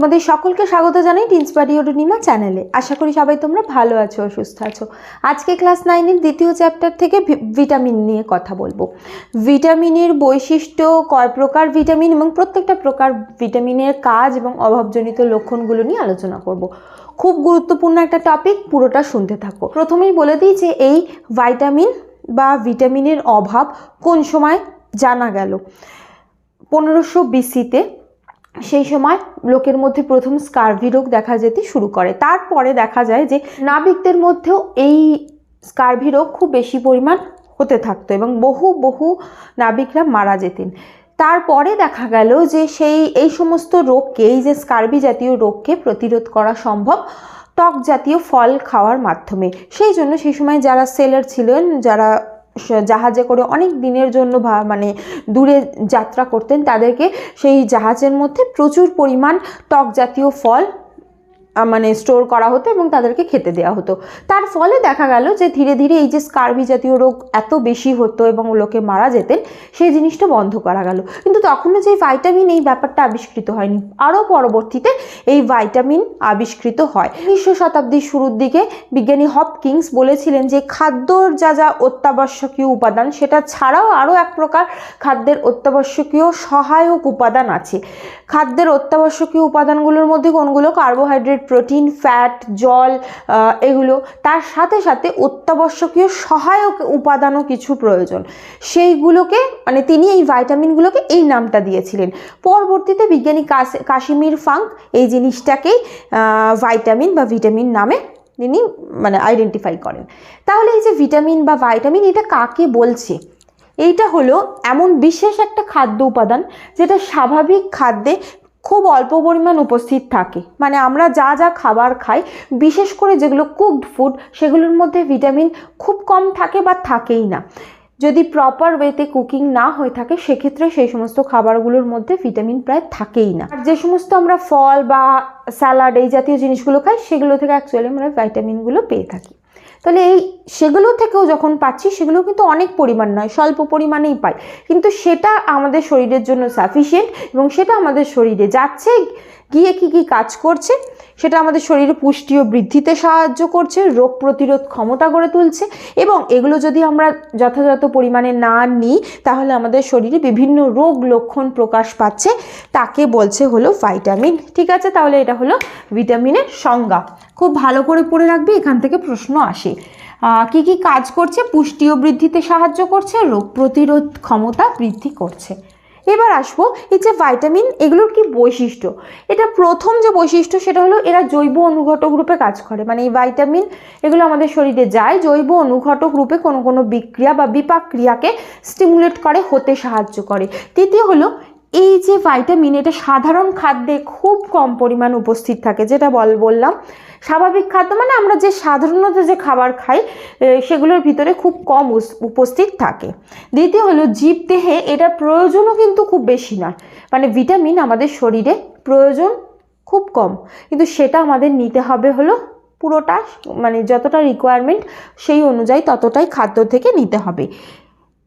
তোমাদের সকলকে স্বাগত জানাই টিন্সবাড়ি অরুণিমা চ্যানেলে আশা করি সবাই তোমরা ভালো আছো, সুস্থ আছো। আজকে ক্লাস নাইনের দ্বিতীয় চ্যাপ্টার থেকে ভিটামিন নিয়ে কথা বলব। ভিটামিনের বৈশিষ্ট্য, কয় প্রকার ভিটামিন এবং প্রত্যেকটা প্রকার ভিটামিনের কাজ এবং অভাবজনিত লক্ষণগুলো নিয়ে আলোচনা করব। খুব গুরুত্বপূর্ণ একটা টপিক পুরোটা শুনতে থাকো। প্রথমেই বলে দিই যে এই ভাইটামিন বা ভিটামিনের অভাব কোন সময় জানা গেল? পনেরোশো বিসিতে সেই সময় লোকের মধ্যে প্রথম স্কার্ভি রোগ দেখা যেতে শুরু করে। তারপরে দেখা যায় যে নাবিকদের মধ্যেও এই স্কার্ভি রোগ খুব বেশি পরিমাণ হতে থাকতো এবং বহু বহু নাবিকরা মারা যেতেন। তারপরে দেখা গেল যে সেই, এই সমস্ত রোগকে, এই যে স্কার্ভি জাতীয় রোগকে প্রতিরোধ করা সম্ভব ত্বক জাতীয় ফল খাওয়ার মাধ্যমে। সেই জন্য সেই সময় যারা সেলার ছিলেন, যারা জাহাজে করে অনেক দিনের জন্য মানে দূরে যাত্রা করতেন। তাদেরকে সেই জাহাজের মধ্যে প্রচুর পরিমাণ টক জাতীয় ফল মানে স্টোর করা হতো এবং তাদেরকে খেতে দেওয়া হতো। তার ফলে দেখা গেল যে ধীরে ধীরে এই যে স্কার্ভি জাতীয় রোগ এত বেশি হতো এবং লোকে মারা যেতেন, সেই জিনিসটা বন্ধ করা গেল। কিন্তু তখনও যে ভাইটামিন এই ব্যাপারটা আবিষ্কৃত হয়নি। আরও পরবর্তীতে এই ভাইটামিন আবিষ্কৃত হয়। উনিশশো শতাব্দীর শুরুর দিকে বিজ্ঞানী হপকিংস বলেছিলেন যে খাদ্যর যা যা অত্যাবশ্যকীয় উপাদান, সেটা ছাড়াও আরও এক প্রকার খাদ্যের অত্যাবশ্যকীয় সহায়ক উপাদান আছে। খাদ্যের অত্যাবশ্যকীয় উপাদানগুলোর মধ্যে কোনগুলো? কার্বোহাইড্রেট প্রোটিন, ফ্যাট, জল এগুলো। তার সাথে সাথে অত্যাবশ্যকীয় সহায়ক উপাদানও কিছু প্রয়োজন। সেইগুলোকে মানে তিনি এই ভাইটামিনগুলোকে এই নামটা দিয়েছিলেন। পরবর্তীতে বিজ্ঞানী কাশিমির ফাঙ্ক এই জিনিসটাকেই ভাইটামিন বা ভিটামিন নামে তিনি মানে আইডেন্টিফাই করেন। তাহলে এই যে ভিটামিন বা ভাইটামিন, এটা কাকে বলছে? এইটা হলো এমন বিশেষ একটা খাদ্য উপাদান যেটা স্বাভাবিক খাদ্যে খুব অল্প পরিমাণ উপস্থিত থাকে। মানে আমরা যা যা খাবার খাই, বিশেষ করে যেগুলো কুকড ফুড সেগুলোর মধ্যে ভিটামিন খুব কম থাকে বা থাকেই না। যদি প্রপার ওয়েতে কুকিং না হয়ে থাকে, সেক্ষেত্রে সেই সমস্ত খাবারগুলোর মধ্যে ভিটামিন প্রায় থাকেই না। আর যে সমস্ত আমরা ফল বা স্যালাড এই জাতীয় জিনিসগুলো খাই, সেগুলো থেকে অ্যাকচুয়ালি আমরা ভিটামিনগুলো পেয়ে থাকি। তাহলে এই সেগুলো থেকেও যখন পাচ্ছি, সেগুলো কিন্তু অনেক পরিমাণ নয়, স্বল্প পরিমাণেই পাই। কিন্তু সেটা আমাদের শরীরের জন্য সাফিসিয়েন্ট এবং সেটা আমাদের শরীরে যাচ্ছে গিয়ে কি কি কাজ করছে, সেটা আমাদের শরীরে পুষ্টি ও বৃদ্ধিতে সাহায্য করছে, রোগ প্রতিরোধ ক্ষমতা গড়ে তুলছে এবং এগুলো যদি আমরা যথাযথ পরিমাণে না নিই, তাহলে আমাদের শরীরে বিভিন্ন রোগ লক্ষণ প্রকাশ পাচ্ছে, তাকে বলছে হলো ভাইটামিন। ঠিক আছে, তাহলে এটা হলো ভিটামিনের সংজ্ঞা। খুব ভালো করে পড়ে রাখবে, এখান থেকে প্রশ্ন আসে। কি কি কাজ করছে, পুষ্টি ও বৃদ্ধিতে সাহায্য করছে, রোগ প্রতিরোধ ক্ষমতা বৃদ্ধি করছে। এবার আসব এই যে ভাইটামিন এগুলোর কি বৈশিষ্ট্য? এটা প্রথম যে বৈশিষ্ট্য সেটা হলো এরা জৈব অনুঘটক রূপে কাজ করে। মানে এই ভাইটামিন এগুলো আমাদের শরীরে যায়, জৈব অনুঘটক রূপে কোনো কোনো বিক্রিয়া বা বিপাক ক্রিয়াকে স্টিমুলেট করে, হতে সাহায্য করে। তৃতীয় হলো এই যে ভাইটামিন এটা সাধারণ খাদ্যে খুব কম পরিমাণ উপস্থিত থাকে, যেটা বল, বললাম। স্বাভাবিক খাদ্য মানে আমরা যে সাধারণত যে খাবার খাই সেগুলোর ভিতরে খুব কম উপস্থিত থাকে। দ্বিতীয় হলো জীবদেহে এটার প্রয়োজনও কিন্তু খুব বেশি নয় মানে ভিটামিন আমাদের শরীরে প্রয়োজন খুব কম। কিন্তু সেটা আমাদের নিতে হবে হলো পুরোটা মানে যতটা রিকোয়ারমেন্ট সেই অনুযায়ী ততটাই খাদ্য থেকে নিতে হবে।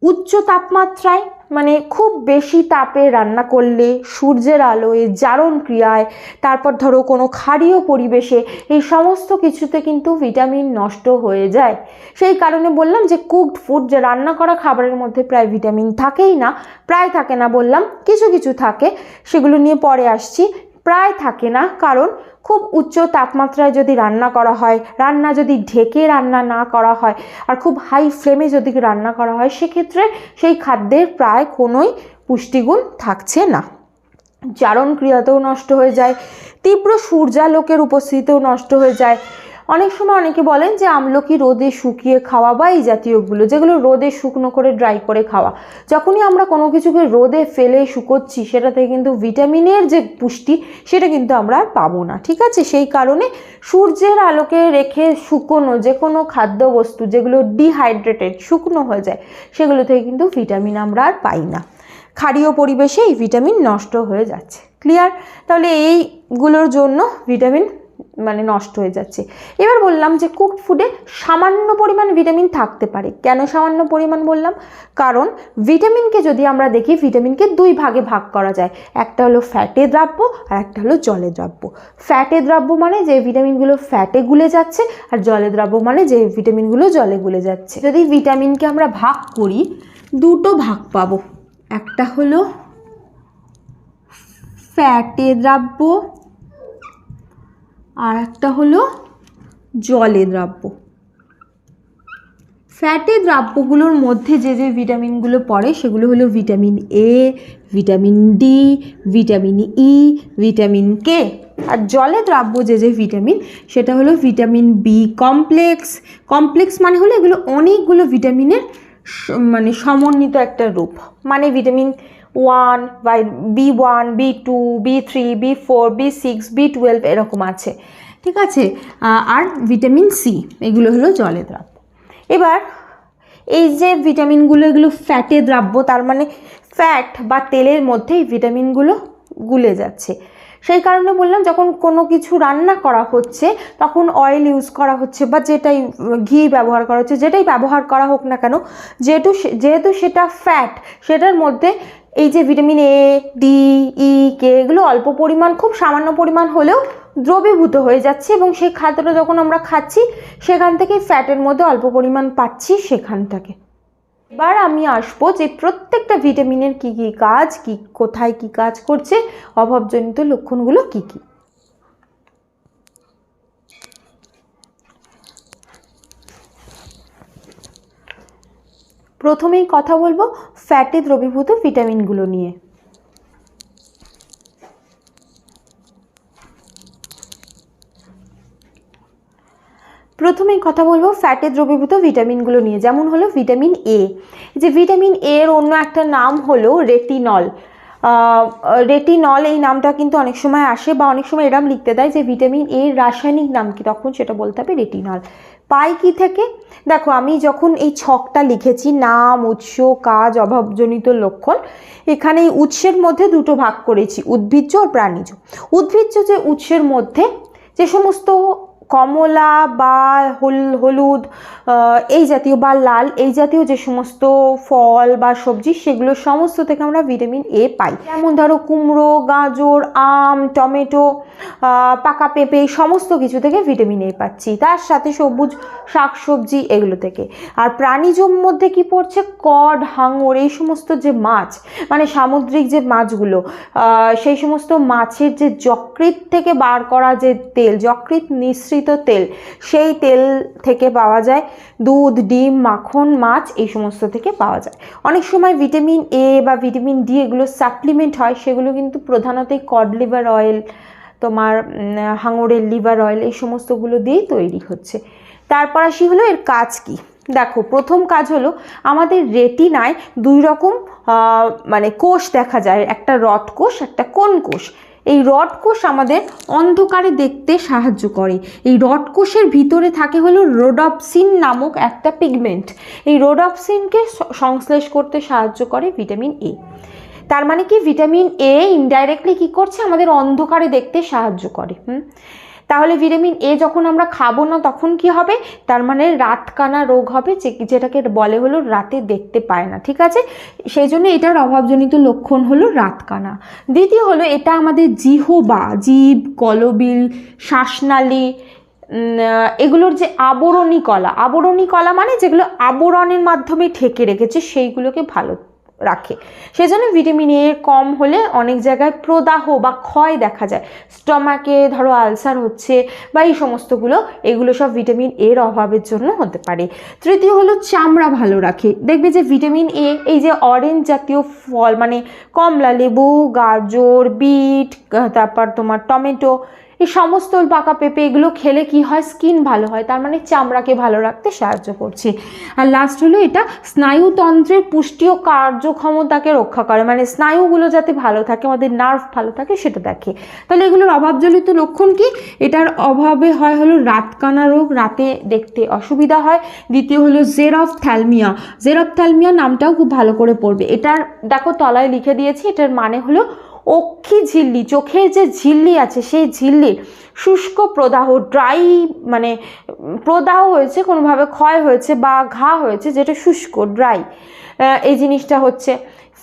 উচ্চ তাপমাত্রায় মানে খুব বেশি তাপে রান্না করলে সূর্যের আলোয় জারণ ক্রিয়ায়, তারপর ধরো কোনো ক্ষারীয় পরিবেশে এই সমস্ত কিছুতে কিন্তু ভিটামিন নষ্ট হয়ে যায়। সেই কারণে বললাম যে কুকড ফুড, যে রান্না করা খাবারের মধ্যে প্রায় ভিটামিন থাকেই না, প্রায় থাকে না বললাম, কিছু কিছু থাকে, সেগুলো নিয়ে পরে আসছি, প্রায় থাকে না কারণ খুব উচ্চ তাপমাত্রায় যদি রান্না করা হয়, রান্না যদি ঢেকে রান্না না করা হয় আর খুব হাই ফ্লেমে যদি রান্না করা হয়, সেক্ষেত্রে সেই খাদ্যের প্রায় কোনোই পুষ্টিগুণ থাকছে না। জারণ ক্রিয়াতেও নষ্ট হয়ে যায়, তীব্র সূর্যালোকের উপস্থিতিতেও নষ্ট হয়ে যায় অনেক সময় অনেকে বলেন যে আমলকি রোদে শুকিয়ে খাওয়া বা এই জাতীয়গুলো, যেগুলো রোদে শুকনো করে ড্রাই করে খাওয়া, যখনই আমরা কোনো কিছুকে রোদে ফেলে শুকোচ্ছি সেটা থেকে কিন্তু ভিটামিনের যে পুষ্টি, সেটা কিন্তু আমরা আর পাবো না, ঠিক আছে? সেই কারণে সূর্যের আলোকে রেখে শুকনো যে কোনো খাদ্যবস্তু, যেগুলো ডিহাইড্রেটেড শুকনো হয়ে যায়, সেগুলো থেকে কিন্তু ভিটামিন আমরা আর পাই না। ক্ষারীয় পরিবেশে এই ভিটামিন নষ্ট হয়ে যাচ্ছে। ক্লিয়ার তাহলে এইগুলোর জন্য ভিটামিন মানে নষ্ট হয়ে যাচ্ছে। এবার বললাম যে কুকড ফুডে সামান্য পরিমাণ ভিটামিন থাকতে পারে। কেন সামান্য পরিমাণ বললাম? কারণ ভিটামিনকে যদি আমরা দেখি ভিটামিনকে দুই ভাগে ভাগ করা যায়। একটা হলো ফ্যাটে দ্রাব্য আর একটা হলো জলে দ্রাব্য। ফ্যাটে দ্রাব্য মানে যে ভিটামিনগুলো ফ্যাটে গুলে যাচ্ছে আর জলে দ্রাব্য মানে যে ভিটামিনগুলো জলে গুলে যাচ্ছে। যদি ভিটামিনকে আমরা ভাগ করি, দুটো ভাগ পাবো। একটা হলো ফ্যাটে দ্রাব্য আর একটা হলো জলে দ্রাব্য। ফ্যাটে দ্রাব্যগুলোর মধ্যে যে যে ভিটামিনগুলো পড়ে সেগুলো হলো vitamin A vitamin D vitamin E vitamin K আর জলে দ্রাব্য যে যে ভিটামিন সেটা হলো ভিটামিন বি কমপ্লেক্স। কমপ্লেক্স মানে হলো এগুলো অনেকগুলো ভিটামিনের মানে সমন্বিত একটা রূপ। মানে vitamin one by B one B two B three B four B six B twelve এরকম আছে। ঠিক আছে? আর ভিটামিন সি এগুলো হলো জলে দ্রাব্য। এবার এই যে ভিটামিনগুলো এগুলো ফ্যাটে দ্রাব্য, তার মানে ফ্যাট বা তেলের মধ্যে এই ভিটামিনগুলো গুলে যাচ্ছে। সেই কারণে বললাম, যখন কোনো কিছু রান্না করা হচ্ছে, তখন অয়েল ইউজ করা হচ্ছে বা যেটাই ঘি ব্যবহার করা হচ্ছে, যেটাই ব্যবহার করা হোক না কেন, যেহেতু যেহেতু সেটা ফ্যাট সেটার মধ্যে এই যে ভিটামিন এ ডি ই কে এগুলো অল্প পরিমাণ, খুব সামান্য পরিমাণ হলেও দ্রবীভূত হয়ে যাচ্ছে এবং সেই খাদ্যটা যখন আমরা খাচ্ছি, সেখান থেকে ফ্যাটের মধ্যে অল্প পরিমাণ পাচ্ছি সেখান থেকে এবার আমি আসব যে প্রত্যেকটা ভিটামিনের কি কি কাজ, কি কোথায় কি কাজ করছে, অভাবজনিত লক্ষণগুলো কি কি? প্রথমেই কথা বলব ফ্যাটে দ্রবীভূত ভিটামিনগুলো নিয়ে। প্রথমে কথা বলব ফ্যাটে দ্রবীভূত ভিটামিনগুলো নিয়ে, যেমন হলো ভিটামিন এ। যে ভিটামিন এ এর অন্য একটা নাম হলো রেটিনল। রেটিনল এই নামটা কিন্তু অনেক সময় আসে বা অনেক সময় এরম লিখতে দেয় যে ভিটামিন এর রাসায়নিক নাম কি, তখন সেটা বলতে হবে রেটিনল পাই কি থেকে? দেখো, আমি যখন এই ছকটা লিখেছি, নাম, উৎস, কাজ, অভাবজনিত লক্ষণ, এখানে এই উৎসের মধ্যে দুটো ভাগ করেছি, উদ্ভিজ্জ আর প্রাণীজ। উদ্ভিজ্জ যে উৎসের মধ্যে যে সমস্ত কমলা বা হল, হলুদ এই জাতীয় বা লাল, এই জাতীয় যে সমস্ত ফল বা সবজি, সেগুলো সমস্ত থেকে আমরা ভিটামিন এ পাই। যেমন ধরো কুমড়ো, গাজর, আম, টমেটো পাকা পেঁপে সমস্ত কিছু থেকে ভিটামিন এ পাচ্ছি। তার সাথে সবুজ শাক সবজি এগুলো থেকে। আর প্রাণীজর মধ্যে কি পড়ছে? কড, হাঙর, এই সমস্ত যে মাছ মানে সামুদ্রিক যে মাছগুলো সেই সমস্ত মাছের যে যকৃত থেকে বার করা যে তেল যকৃত মিশ্রিত তেল। সেই তেল থেকে পাওয়া যায় দুধ, ডিম, মাখন, মাছ, এই সমস্ত থেকে পাওয়া যায়। অনেক সময় ভিটামিন এ বা ভিটামিন ডি এগুলো সাপ্লিমেন্ট হয়, সেগুলো কিন্তু প্রধানত কড লিভার অয়েল তোমার হাঙরের লিভার অয়েল এই সমস্তগুলো দিয়েই তৈরি হচ্ছে। তারপর আসি হলো এর কাজ কি? দেখো, প্রথম কাজ হলো আমাদের রেটিনায় দুই রকম মানে কোষ দেখা যায়। একটা রড কোষ, একটা কোন কোষ। এই রডকোষ আমাদের অন্ধকারে দেখতে সাহায্য করে। এই রড কোষের ভিতরে থাকে হলো রোডপসিন নামক একটা পিগমেন্ট এই রোডপসিনকে সংশ্লেষ করতে সাহায্য করে ভিটামিন এ তার মানে কি? ভিটামিন এ ইনডাইরেক্টলি কী করছে? আমাদের অন্ধকারে দেখতে সাহায্য করে। হুম? তাহলে ভিটামিন এ যখন আমরা খাব না, তখন কি হবে? তার মানে রাতকানা রোগ হবে, যে যেটাকে বলে হলো রাতে দেখতে পায় না, ঠিক আছে? সেই জন্য এটার অভাবজনিত লক্ষণ হলো রাতকানা। দ্বিতীয় হলো এটা আমাদের জিহবা, জীব, কলবিল, শ্বাসনালী এগুলোর যে আবরণী কলা আবরণী কলা মানে যেগুলো আবরণের মাধ্যমে ঠেকে রেখেছে, সেইগুলোকে ভালো রাখে। সেই জন্য ভিটামিন এ কম হলে অনেক জায়গায় প্রদাহ বা ক্ষয় দেখা যায়। স্টমাকে ধরো আলসার হচ্ছে বা এই সমস্তগুলো, এগুলো সব ভিটামিন এর অভাবের জন্য হতে পারে। তৃতীয় হলো চামড়া ভালো রাখে। দেখবে যে ভিটামিন এ এই যে অরেঞ্জ জাতীয় ফল মানে কমলা, লেবু, গাজর, বিট, তারপর তোমার টমেটো এই সমস্ত পাকা পেঁপে এগুলো খেলে কি হয়? স্কিন ভালো হয়। তার মানে চামড়াকে ভালো রাখতে সাহায্য করছে। আর লাস্ট হলো এটা স্নায়ুতন্ত্রের পুষ্টি ও কার্যক্ষমতাকে রক্ষা করে। মানে স্নায়ুগুলো যাতে ভালো থাকে, আমাদের নার্ভ ভালো থাকে, সেটা দেখে। তাহলে এগুলোর অভাবজনিত লক্ষণ কি? এটার অভাবে হয় হলো রাতকানা রোগ, রাতে দেখতে অসুবিধা হয়। দ্বিতীয় হলো জেরফথ্যালমিয়া জেরফথ্যালমিয়া নামটাও খুব ভালো করে পড়বে। এটার, দেখো তলায় লিখে দিয়েছি, এটার মানে হলো অক্ষি ঝিল্লি, চোখের যে ঝিল্লি আছে সেই ঝিল্লির শুষ্ক প্রদাহ ড্রাই মানে প্রদাহ হয়েছে, কোনোভাবে ক্ষয় হয়েছে বা ঘা হয়েছে, যেটা শুষ্ক ড্রাই এই জিনিসটা হচ্ছে।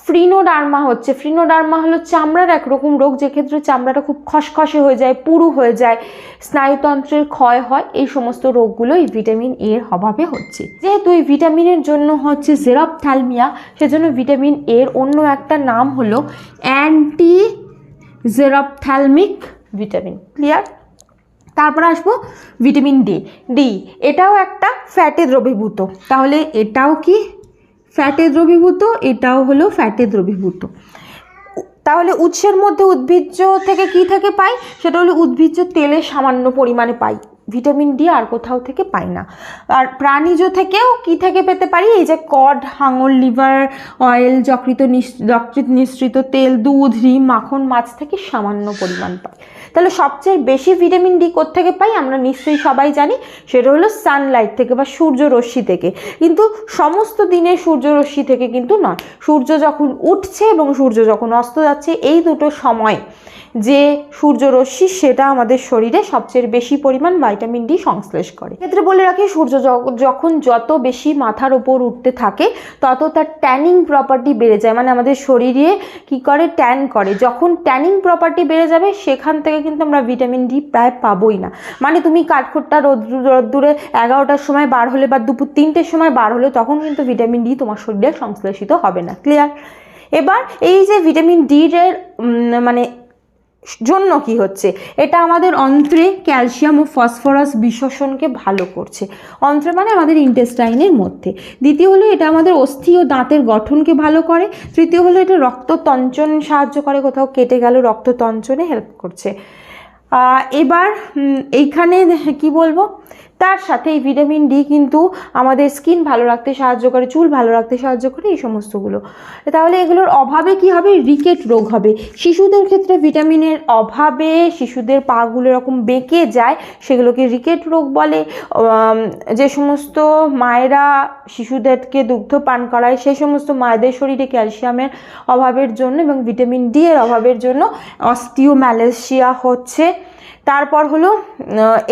ফ্রিনোডার্মা হচ্ছে। ফ্রিনোডার্মা হলো চামড়ার একরকম রোগ যে ক্ষেত্রে চামড়াটা খুব খসখসে হয়ে যায়, পুরু হয়ে যায়। স্নায়ুতন্ত্রের ক্ষয় হয়, এই সমস্ত রোগগুলো এই ভিটামিন এর অভাবে হচ্ছে। যেহেতু এই ভিটামিনের জন্য হচ্ছে জেরপথ্যালমিয়া সেজন্য ভিটামিন এর অন্য একটা নাম হলো অ্যান্টি জেরপথ্যালমিক ভিটামিন। ক্লিয়ার? তারপর আসব ভিটামিন ডি। ডি, এটাও একটা ফ্যাটে দ্রবীভূত। তাহলে এটাও কি ফ্যাটে দ্রবীভূত, এটাও হলো ফ্যাটে দ্রবীভূত। তাহলে উৎসের মধ্যে উদ্ভিজ্জ থেকে কি থেকে পাই? সেটা হলো উদ্ভিজ্জ তেলে সামান্য পরিমাণে পাই। ভিটামিন ডি আর কোথাও থেকে পাই না। আর প্রাণীজ থেকেও কি থেকে পেতে পারি? এই যে কড, হাঙর, লিভার, অয়েল, যকৃত যকৃত নিঃসৃত তেল, দুধ ডিম মাখন, মাছ থেকে সামান্য পরিমাণ পাই। তাহলে সবচেয়ে বেশি ভিটামিন ডি থেকে পাই আমরা নিশ্চয়ই সবাই জানি, সেটা হলো সানলাইট থেকে বা সূর্যরশ্মি থেকে। কিন্তু সমস্ত দিনের সূর্যরশ্মি থেকে কিন্তু নয়। সূর্য যখন উঠছে এবং সূর্য যখন অস্ত যাচ্ছে, এই দুটো সময় যে সূর্যরশ্মি, সেটা আমাদের শরীরে সবচেয়ে বেশি পরিমাণ ভাইটামিন ডি সংশ্লেষ করে। ক্ষেত্রে বলে রাখি, সূর্য যখন যত বেশি মাথার ওপর উঠতে থাকে, তত তার ট্যানিং প্রপার্টি বেড়ে যায়। মানে আমাদের শরীরে কি করে? ট্যান করে। যখন ট্যানিং প্রপার্টি বেড়ে যাবে, সেখান থেকে কিন্তু আমরা ভিটামিন ডি প্রায় পাবোই না। মানে তুমি কাঠখোট্টা রোদ্দু রোদ্দুরে এগারোটার সময় বার হলে বা দুপুর তিনটের সময় বার হলে, তখন কিন্তু ভিটামিন ডি তোমার শরীরে সংশ্লেষিত হবে না। ক্লিয়ার এবার এই যে ভিটামিন ডি এর মানে জন্য কি হচ্ছে? এটা আমাদের অন্ত্রে ক্যালসিয়াম ও ফসফরাস বিশোষণকে ভালো করছে। অন্ত্রে মানে আমাদের ইন্টেস্টাইনের মধ্যে। দ্বিতীয় হলো এটা আমাদের অস্থি ও দাঁতের গঠনকে ভালো করে। তৃতীয় হলো এটা রক্ততঞ্চন সাহায্য করে, কোথাও কেটে গেল রক্ততঞ্চনে হেল্প করছে। এবার এইখানে কি বলব? তার সাথে এই ভিটামিন ডি কিন্তু আমাদের স্কিন ভালো রাখতে সাহায্য করে, চুল ভালো রাখতে সাহায্য করে, এই সমস্তগুলো। তাহলে এগুলোর অভাবে কি হবে? রিকেট রোগ হবে। শিশুদের ক্ষেত্রে ভিটামিনের অভাবে শিশুদের পাগুলো এরকম বেঁকে যায়, সেগুলোকে রিকেট রোগ বলে। যে সমস্ত মায়েরা শিশুদেরকে দুগ্ধ পান করায় সেই সমস্ত মায়েদের শরীরে ক্যালসিয়ামের অভাবের জন্য এবং ভিটামিন ডি এর অভাবের জন্য অস্টিওম্যালেশিয়া হচ্ছে। তারপর হলো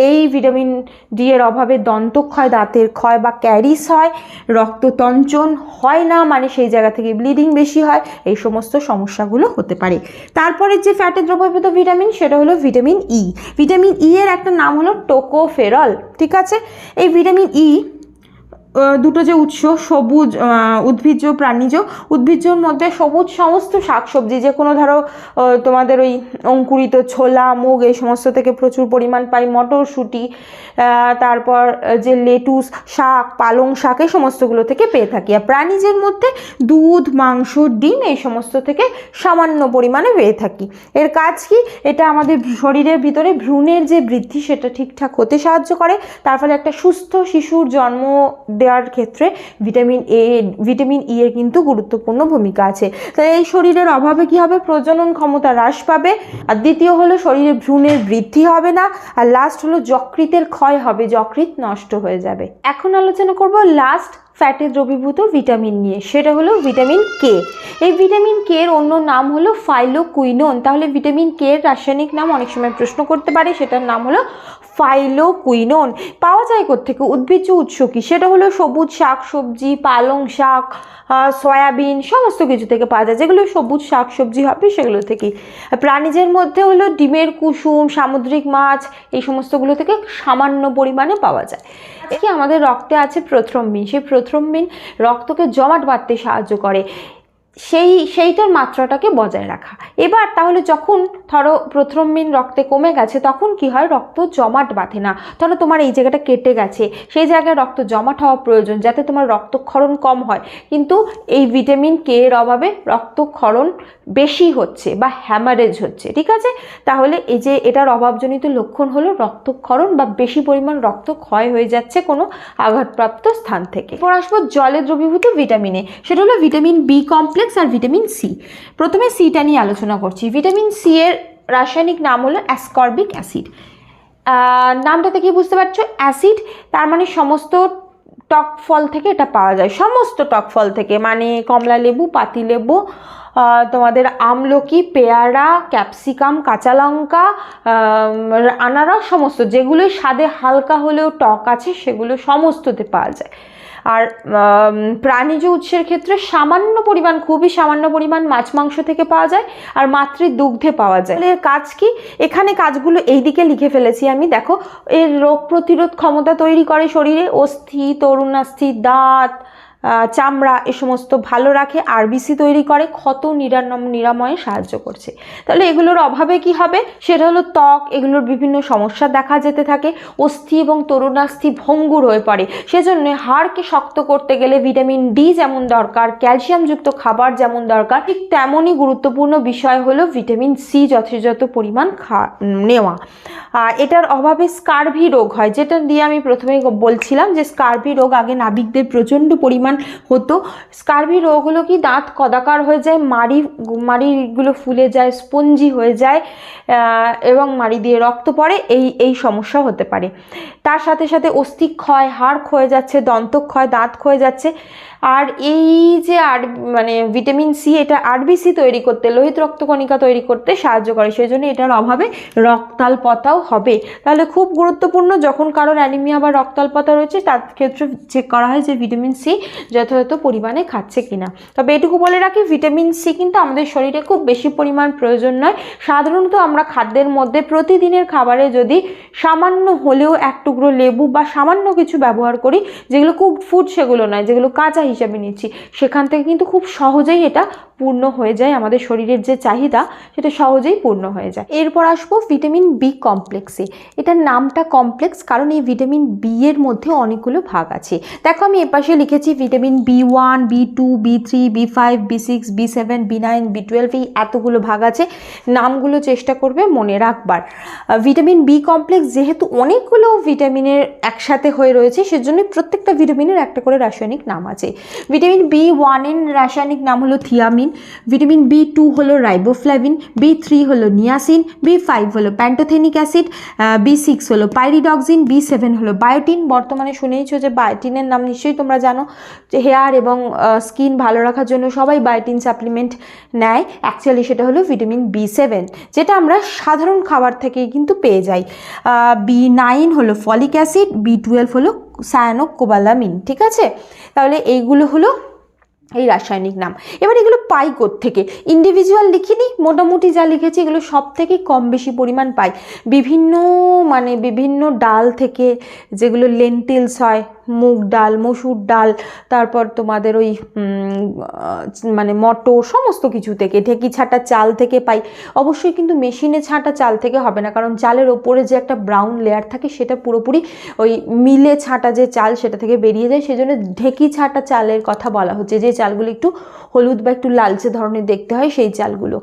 এই ভিটামিন ডি এর অভাবে দন্তক্ষয় দাঁতের ক্ষয় বা ক্যারিস হয় রক্ততঞ্চন হয় না মানে সেই জায়গা থেকে ব্লিডিং বেশি হয় এই সমস্ত সমস্যাগুলো হতে পারে। তারপরে যে ফ্যাটে দ্রবীভূত ভিটামিন সেটা হলো ভিটামিন ই ভিটামিন ই এর একটা নাম হলো টোকোফেরল ঠিক আছে? এই ভিটামিন ই আহ, দুটো যে উৎস, সবুজ উদ্ভিজ্জ, প্রাণীজ, উদ্ভিজ্জর মধ্যে সবুজ সমস্ত শাকসবজি, যে কোনো ধরো তোমাদের ওই অঙ্কুরিত ছোলা, মুগ, এই সমস্ত থেকে প্রচুর পরিমাণ পাই, মটরশুঁটি তারপর যে লেটুস, শাক, পালং শাক, এই সমস্তগুলো থেকে পেয়ে থাকি। আর প্রাণীজের মধ্যে দুধ, মাংস, ডিম, এই সমস্ত থেকে সামান্য পরিমাণে পেয়ে থাকি। এর কাজ কি? এটা আমাদের শরীরের ভিতরে ভ্রূণের যে বৃদ্ধি, সেটা ঠিকঠাক হতে সাহায্য করে। তার ফলে একটা সুস্থ শিশুর জন্ম দেওয়ার ক্ষেত্রে ভিটামিন এ ভিটামিন ই এর কিন্তু গুরুত্বপূর্ণ ভূমিকা আছে। তাই এই শরীরের অভাবে কি হবে? প্রজনন ক্ষমতা হ্রাস পাবে। আর দ্বিতীয় হলো, শরীরে ভ্রূণের বৃদ্ধি হবে না। আর লাস্ট হলো, যকৃতের ক্ষয় হবে যকৃত নষ্ট হয়ে যাবে। এখন আলোচনা করব লাস্ট ফ্যাটে দ্রবীভূত ভিটামিন নিয়ে। সেটা হলো ভিটামিন কে এই ভিটামিন কে এর অন্য নাম হলো ফাইলোকুইনোন তাহলে ভিটামিন কে এর রাসায়নিক নাম অনেক সময় প্রশ্ন করতে পারে। সেটার নাম হলো ফাইলোকুইনোন। পাওয়া যায় কোত্থেকে? উদ্ভিজ্জ উৎস কি? সেটা হলো সবুজ শাক, সবজি, পালং শাক সয়াবিন, সমস্ত কিছু থেকে পাওয়া যায়। যেগুলো সবুজ শাক, সবজি হবে সেগুলো থেকেই। প্রাণীজের মধ্যে হলো ডিমের কুসুম, সামুদ্রিক মাছ, এই সমস্তগুলো থেকে সামান্য পরিমাণে পাওয়া যায়। কি আমাদের রক্তে আছে প্রথম প্রথ্রম্বিন। সেই প্রথ্রম্বিন রক্তকে জমাট বাঁধতে সাহায্য করে। সেই, সেইটার মাত্রাটাকে বজায় রাখা। এবার তাহলে যখন ধরো প্রথ্রম্বিন রক্তে কমে গেছে, তখন কি হয়? রক্ত জমাট বাঁধে না। ধরো তোমার এই জায়গাটা কেটে গেছে, সেই জায়গায় রক্ত জমাট হওয়া প্রয়োজন যাতে তোমার রক্তক্ষরণ কম হয়। কিন্তু এই ভিটামিন কে এর অভাবে রক্তক্ষরণ বেশি হচ্ছে বা হ্যামারেজ হচ্ছে, ঠিক আছে? তাহলে এই যে এটার অভাবজনিত লক্ষণ হলো রক্তক্ষরণ বা বেশি পরিমাণ রক্ত ক্ষয় হয়ে যাচ্ছে কোনো আঘাতপ্রাপ্ত স্থান থেকে। এরপর জলে দ্রবীভূত ভিটামিনে। সেটা হলো ভিটামিন বি কমপ্লেক্স আর ভিটামিন সি প্রথমে সিটা নিয়ে আলোচনা করছি। ভিটামিন সি এর রাসায়নিক নাম হলো অ্যাসকর্বিক অ্যাসিড নামটাতে কি বুঝতে পারছ? অ্যাসিড তার মানে সমস্ত টক ফল থেকে এটা পাওয়া যায়। সমস্ত টক ফল থেকে মানে কমলা লেবু, পাতি লেবু তোমাদের আমলকি, পেয়ারা, ক্যাপসিকাম, কাঁচা লঙ্কা আনারস, সমস্ত যেগুলো স্বাদে হালকা হলেও টক আছে, সেগুলো সমস্ততে পাওয়া যায়। আর প্রাণীজ উৎসের ক্ষেত্রে সামান্য পরিমাণ, খুবই সামান্য পরিমাণ মাছ মাংস থেকে পাওয়া যায় আর মাতৃ দুগ্ধে পাওয়া যায়। এর কাজ কি? এখানে কাজগুলো এই দিকে লিখে ফেলেছি আমি। দেখো, এর রোগ প্রতিরোধ ক্ষমতা তৈরি করে শরীরে। অস্থি, তরুণাস্থি, দাঁত চামড়া এ সমস্ত ভালো রাখে আরবিসি তৈরি করে, ক্ষত নিরানম নিরাময়ে সাহায্য করছে। তাহলে এগুলোর অভাবে কি হবে? সেটা হলো ত্বক, এগুলোর বিভিন্ন সমস্যা দেখা যেতে থাকে, অস্থি এবং তরুণাস্থি ভঙ্গুর হয়ে পড়ে। সেজন্য হাড়কে শক্ত করতে গেলে ভিটামিন ডি যেমন দরকার ক্যালসিয়ামযুক্ত খাবার যেমন দরকার, ঠিক তেমনই গুরুত্বপূর্ণ বিষয় হলো ভিটামিন সি যথাযথ পরিমাণ খা নেওয়া। এটার অভাবে স্কারভি রোগ হয়, যেটা দিয়ে আমি প্রথমেই বলছিলাম যে স্কারভি রোগ আগে নাবিকদের প্রচণ্ড পরিমাণ হতো। স্কারভি রোগ হলো কি দাঁত কদাকার হয়ে যায়, মাড়ি, মাড়িগুলো ফুলে যায়, স্পঞ্জি হয়ে যায় এবং মাড়ি দিয়ে রক্ত পড়ে, এই এই সমস্যা হতে পারে। তার সাথে সাথে অস্থি ক্ষয়, হাড় ক্ষয়ে যাচ্ছে দন্ত ক্ষয়, দাঁত ক্ষয়ে যাচ্ছে। আর এই যে আর মানে ভিটামিন সি, এটা আরবিসি তৈরি করতে, লোহিত রক্তকণিকা তৈরি করতে সাহায্য করে, সেই জন্য এটার অভাবে রক্তাল্পতাও হবে। তাহলে খুব গুরুত্বপূর্ণ, যখন কারোর অ্যানিমিয়া বা রক্তাল্পতা রয়েছে, তার ক্ষেত্রে চেক করা হয় যে ভিটামিন সি যথাযথ পরিমাণে খাচ্ছে কিনা। তবে এটুকু বলে রাখি ভিটামিন সি কিন্তু আমাদের শরীরে খুব বেশি পরিমাণ প্রয়োজন নয়। সাধারণত আমরা খাদ্যের মধ্যে প্রতিদিনের খাবারে যদি সামান্য হলেও এক টুকরো লেবু বা সামান্য কিছু ব্যবহার করি, যেগুলো কুকড ফুড সেগুলো নয়, যেগুলো কাঁচা হিসাবে নিচ্ছি, সেখান থেকে কিন্তু খুব সহজেই এটা পূর্ণ হয়ে যায়, আমাদের শরীরের যে চাহিদা সেটা সহজেই পূর্ণ হয়ে যায়। এরপর আসব ভিটামিন বি কমপ্লেক্সে এটার নামটা কমপ্লেক্স কারণ এই ভিটামিন বি এর মধ্যে অনেকগুলো ভাগ আছে। দেখো আমি এপাশে লিখেছি vitamin B one, B two, B three, B five, B six, B seven, B nine, B twelve এই এতগুলো ভাগ আছে। নামগুলো চেষ্টা করবে মনে রাখবার। ভিটামিন বি কমপ্লেক্স যেহেতু অনেকগুলো ভিটামিনের একসাথে হয়ে রয়েছে সেজন্য প্রত্যেকটা ভিটামিনের একটা করে রাসায়নিক নাম আছে। ভিটামিন বি ওয়ানের রাসায়নিক নাম হলো থিয়ামিন, ভিটামিন বি টু হলো রাইবোফ্লাভিন, বি থ্রি হলো নিয়াসিন, বি ফাইভ হলো প্যান্টোথেনিক অ্যাসিড বি সিক্স হলো পাইরিডক্সিন, বি সেভেন হলো বায়োটিন। বর্তমানে শুনেইছো যে বায়োটিনের নাম নিশ্চয়ই তোমরা জানো। হেয়ার এবং স্কিন ভালো রাখার জন্য সবাই বায়োটিন সাপ্লিমেন্ট নেয়। অ্যাকচুয়ালি সেটা হলো ভিটামিন বি সেভেন যেটা আমরা সাধারণ খাবার থেকেই কিন্তু পেয়ে যাই। বি নাইন হলো ফলিক অ্যাসিড বি টুয়েলভ হলো সায়ানোকোবালামিন ঠিক আছে? তাহলে এইগুলো হলো এই রাসায়নিক নাম। এবার এগুলো পাই থেকে ইন্ডিভিজুয়াল লিখিনি, মোটামুটি যা লিখেছি এগুলো সব থেকে কম বেশি পরিমাণ পাই। বিভিন্ন মানে বিভিন্ন ডাল থেকে যেগুলো লেন্টিলস হয়, মুগ ডাল, মসুর ডাল, তারপর তোমাদের ওই মানে মটর, সমস্ত কিছু থেকে, ঢেকি ছাটা চাল থেকে পাই। অবশ্যই কিন্তু মেশিনে ছাঁটা চাল থেকে হবে না, কারণ চালের ওপরে যে একটা ব্রাউন লেয়ার থাকে, সেটা পুরোপুরি ওই মিলে ছাঁটা যে চাল, সেটা থেকে বেরিয়ে যায়। সেজন্য ঢেকি ছাটা চালের কথা বলা হচ্ছে, যে চালগুলো একটু হলুদ বা একটু লালচে ধরনের দেখতে হয় সেই চালগুলো।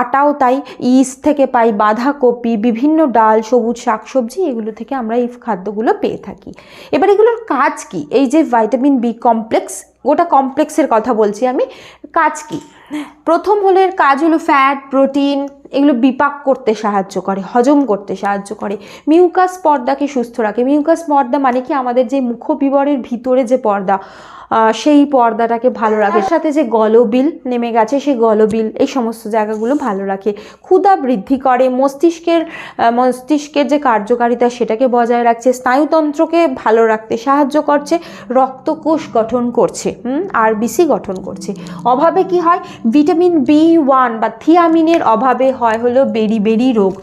আটাও তাই ইস থেকে পাই বাঁধাকপি, বিভিন্ন ডাল, সবুজ শাকসবজি, এগুলো থেকে আমরা এই খাদ্যগুলো পেয়ে থাকি। এবার এগুলোর কাজ কি? এই যে ভাইটামিন বি কমপ্লেক্স, গোটা কমপ্লেক্সের কথা বলছি আমি, কাজ কি? প্রথম হলো এর কাজ হলো ফ্যাট প্রোটিন এগুলো বিপাক করতে সাহায্য করে, হজম করতে সাহায্য করে। মিউকাস পর্দাকে সুস্থ রাখে। মিউকাস পর্দা মানে কি? আমাদের যে মুখবিবরের ভিতরে যে পর্দা সেই পর্দাটাকে ভালো রাখে। সাথে যে গলবিল নেমে গেছে, সেই গলবিল, এই সমস্ত জায়গাগুলো ভালো রাখে। ক্ষুধা বৃদ্ধি করে, মস্তিষ্কের মস্তিষ্কের যে কার্যকারিতা সেটাকে বজায় রাখছে, স্নায়ুতন্ত্রকে ভালো রাখতে সাহায্য করছে, রক্তকোষ গঠন করছে আরবিসি গঠন করছে। অভাবে কি হয়? ভিটামিন বি ওয়ান বা থিয়ামিনের অভাবে হয় হলো বেরি বেরি রোগ।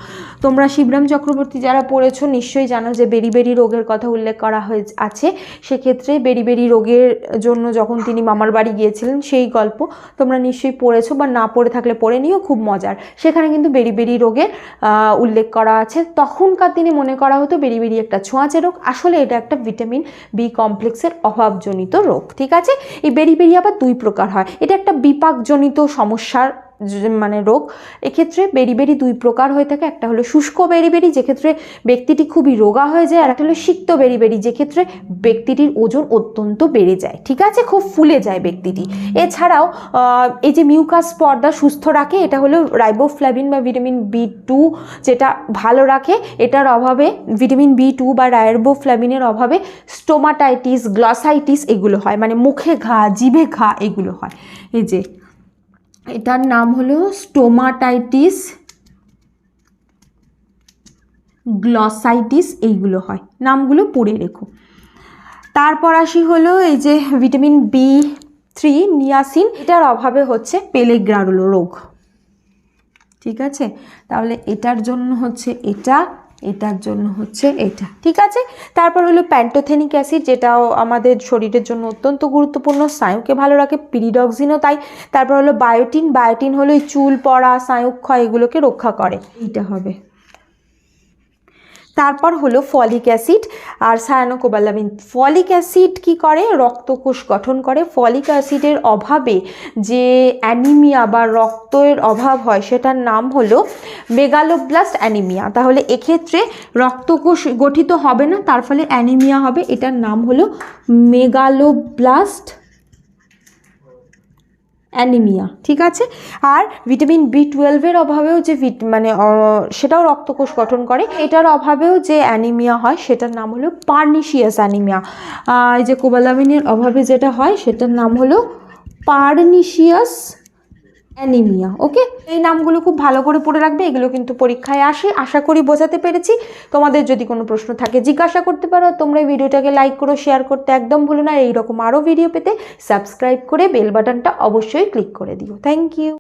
তোমরা শিবরাম চক্রবর্তী যারা পড়েছো, নিশ্চয়ই জানো যে বেরি বেরি রোগের কথা উল্লেখ করা হয়ে আছে। সেক্ষেত্রে বেরি বেরি রোগের জন্য যখন তিনি মামার বাড়ি গিয়েছিলেন, সেই গল্প তোমরা নিশ্চয়ই পড়েছো বা না পড়ে থাকলে পড়ে নিও, খুব মজার। সেখানে কিন্তু বেরি বেরি রোগের উল্লেখ করা আছে। তখনকার দিনে মনে করা হতো বেরি বেরি একটা ছোঁয়াচে রোগ। আসলে এটা একটা ভিটামিন বি কমপ্লেক্সের অভাবজনিত রোগ, ঠিক আছে? এই বেরি বেরি আবার দুই প্রকার হয়। এটা একটা বিপাকজনিত সমস্যার মানে রোগ, এক্ষেত্রে বেরিবেরি দুই প্রকার হয়ে থাকে। একটা হলো শুষ্ক বেরিবেরি যেক্ষেত্রে ব্যক্তিটি খুবই রোগা হয়ে যায়, আর একটা হলো সিক্ত বেরিবেরি যেক্ষেত্রে ব্যক্তিটির ওজন অত্যন্ত বেড়ে যায়। ঠিক আছে? খুব ফুলে যায় ব্যক্তিটি। এছাড়াও এই যে মিউকাস পর্দা সুস্থ রাখে, এটা হলো রাইবোফ্লাভিন বা ভিটামিন বি টু, যেটা ভালো রাখে। এটার অভাবে, ভিটামিন বি টু বা রাইবোফ্লাভিনের অভাবে স্টোমাটাইটিস, গ্লসাইটিস এগুলো হয়। মানে মুখে ঘা, জিভে ঘা এগুলো হয়। এই যে এটার নাম হলো স্টোমাটাইটিস গ্লসাইটিস এইগুলো হয়। নামগুলো পড়ে রেখো। তারপর আসি হলো এই যে ভিটামিন বি থ্রি নিয়াসিন এটার অভাবে হচ্ছে পেলেগ্রারুলো রোগ। ঠিক আছে? তাহলে এটার জন্য হচ্ছে এটা এটার জন্য হচ্ছে এটা। ঠিক আছে? তারপর হলো প্যান্টোথেনিক অ্যাসিড যেটাও আমাদের শরীরের জন্য অত্যন্ত গুরুত্বপূর্ণ, স্নায়ুকে ভালো রাখে পিরিডক্সিনও তাই। তারপর হলো বায়োটিন বায়োটিন হলো চুল, পড়া, স্নায়ুক্ষয় এগুলোকে রক্ষা করে। এইটা হবে। তারপর হলো ফলিক অ্যাসিড আর সায়ানোকোবালামিন। ফলিক অ্যাসিড কি করে? রক্তকোষ গঠন করে। ফলিক অ্যাসিডের অভাবে যে অ্যানিমিয়া বা রক্তের অভাব হয়, সেটার নাম হলো মেগালোব্লাস্ট অ্যানিমিয়া। তাহলে এক্ষেত্রে রক্তকোষ গঠিত হবে না, তার ফলে অ্যানিমিয়া হবে। এটার নাম হলো মেগালোব্লাস্ট অ্যানিমিয়া, ঠিক আছে? আর ভিটামিন বি টুয়েলভের অভাবেও যে মানে সেটাও রক্তকোষ গঠন করে। এটার অভাবেও যে অ্যানিমিয়া হয়, সেটার নাম হলো পার্নিশিয়াস অ্যানিমিয়া। এই যে কোবালামিনের অভাবে যেটা হয়, সেটার নাম হলো পার্নিশিয়াস অ্যানিমিয়া ওকে এই নামগুলো খুব ভালো করে পড়ে রাখবে, এগুলো কিন্তু পরীক্ষায় আসে, আশা করি বোঝাতে পেরেছি। তোমাদের যদি কোনো প্রশ্ন থাকে, জিজ্ঞাসা করতে পারো, তোমরা এই ভিডিওটাকে লাইক করো শেয়ার করতে একদম ভুলো না। এইরকম আরও ভিডিও পেতে সাবস্ক্রাইব করে বেল বাটনটা অবশ্যই ক্লিক করে দিও। Thank you